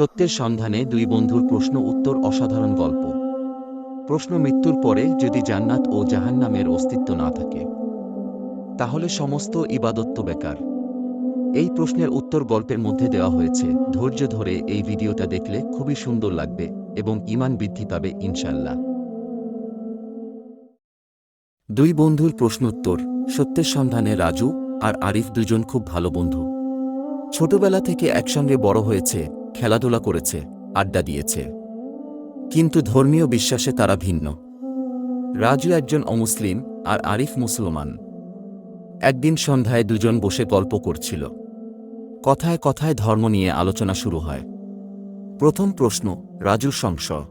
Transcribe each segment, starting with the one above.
সত্যের সন্ধানে দুই বন্ধুর প্রশ্ন উত্তর অসাধারণ গল্প। প্রশ্ন মৃত্যুর পরে যদি জান্নাত ও জাহান্নামের অস্তিত্ব না থাকে, তাহলে সমস্ত ইবাদত্ব বেকার। এই প্রশ্নের উত্তর গল্পের মধ্যে দেওয়া হয়েছে। ধৈর্য ধরে এই ভিডিওটা দেখলে খুবই সুন্দর লাগবে এবং ইমান বৃদ্ধি পাবে ইনশাল্লাহ দুই বন্ধুর প্রশ্নোত্তর, সত্যের সন্ধানে রাজু আর আরিফ দুজন খুব ভালো বন্ধু। ছোটবেলা থেকে একসঙ্গে বড় হয়েছে খেলাধুলা করেছে, আড্ডা দিয়েছে। কিন্তু ধর্মীয় বিশ্বাসে তারা ভিন্ন। রাজু একজন অমুসলিম আর আরিফ মুসলমান। একদিন সন্ধ্যায় দুজন বসে গল্প করছিল। কথায় কথায় ধর্ম নিয়ে আলোচনা শুরু হয়। প্রথম প্রশ্ন, রাজুর সংশয়।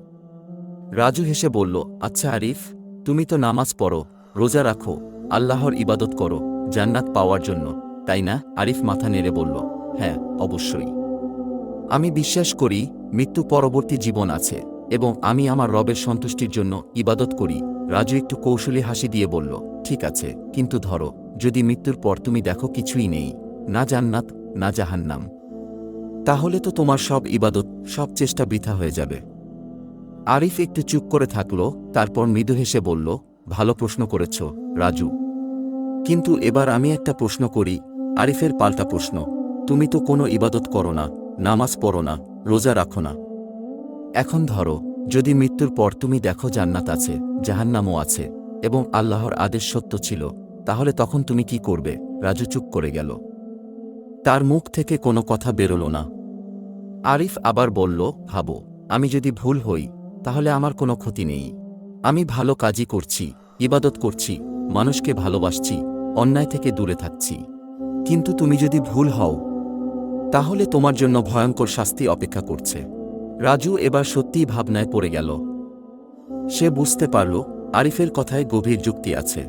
রাজু হেসে বলল আচ্ছা আরিফ, তুমি তো নামাজ পড়ো, রোজা রাখো, আল্লাহর ইবাদত করো, জান্নাত পাওয়ার জন্য, তাই না? আরিফ মাথা নেড়ে বলল হ্যাঁ অবশ্যই। আমি বিশ্বাস করি, মৃত্যু পরবর্তী জীবন আছে, এবং আমি আমার রবের সন্তুষ্টির জন্য ইবাদত করি। রাজু একটু কৌশলী হাসি দিয়ে বলল, ঠিক আছে, কিন্তু ধরো, যদি মৃত্যুর পর তুমি দেখো কিছুই নেই, না জান্নাত, না জাহান্নাম, তাহলে তো তোমার সব ইবাদত, সব চেষ্টা বৃথা হয়ে যাবে। আরিফ একটু চুপ করে থাকল, তারপর মৃদু হেসে বলল, ভালো প্রশ্ন করেছ, রাজু। কিন্তু এবার আমি একটা প্রশ্ন করি, আরিফের পাল্টা প্রশ্ন, তুমি তো কোনো ইবাদত করো না নামাজ পড়ো না, রোজা রাখো না। এখন ধরো, যদি মৃত্যুর পর তুমি দেখো জান্নাত আছে, জাহান্নামও আছে, এবং আল্লাহর আদেশ সত্য ছিল, তাহলে তখন তুমি কি করবে? রাজু চুপ করে গেল। তার মুখ থেকে কোনো কথা বেরোল না। আরিফ আবার বলল, ভাবো, আমি যদি ভুল হই, তাহলে আমার কোনো ক্ষতি নেই। আমি ভালো কাজই করছি, ইবাদত করছি, মানুষকে ভালোবাসছি, অন্যায় থেকে দূরে থাকছি। কিন্তু তুমি যদি ভুল হও তাহলে তোমার জন্য ভয়ঙ্কর শাস্তি অপেক্ষা করছে। রাজু এবার সত্যিই ভাবনায় পড়ে গেল। সে বুঝতে পারল আরিফের কথায় গভীর যুক্তি আছে।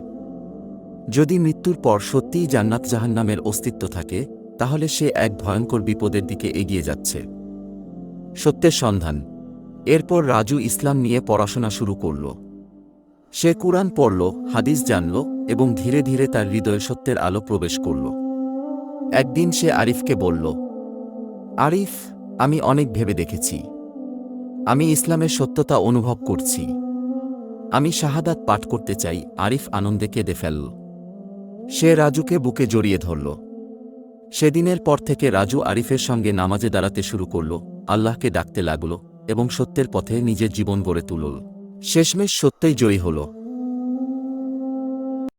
যদি মৃত্যুর পর সত্যিই জান্নাত জাহান্নামের অস্তিত্ব থাকে, তাহলে সে এক ভয়ঙ্কর বিপদের দিকে এগিয়ে যাচ্ছে। সত্যের সন্ধান। এরপর রাজু ইসলাম নিয়ে পড়াশোনা শুরু করল। সে কুরআন পড়ল, হাদিস জানল এবং ধীরে ধীরে তার হৃদয়ে সত্যের আলো প্রবেশ করল। একদিন সে আরিফকে বলল আরিফ, আমি অনেক ভেবে দেখেছি। আমি ইসলামের সত্যতা অনুভব করছি। আমি শাহাদাত পাঠ করতে চাই, আরিফ আনন্দে কেঁদে ফেলল সে রাজুকে বুকে জড়িয়ে ধরল। সেদিনের পর থেকে রাজু আরিফের সঙ্গে নামাজে দাঁড়াতে শুরু করল, আল্লাহকে ডাকতে লাগল এবং সত্যের পথে নিজের জীবন গড়ে তুলল। শেষমেশ সত্যই জয়ী হল।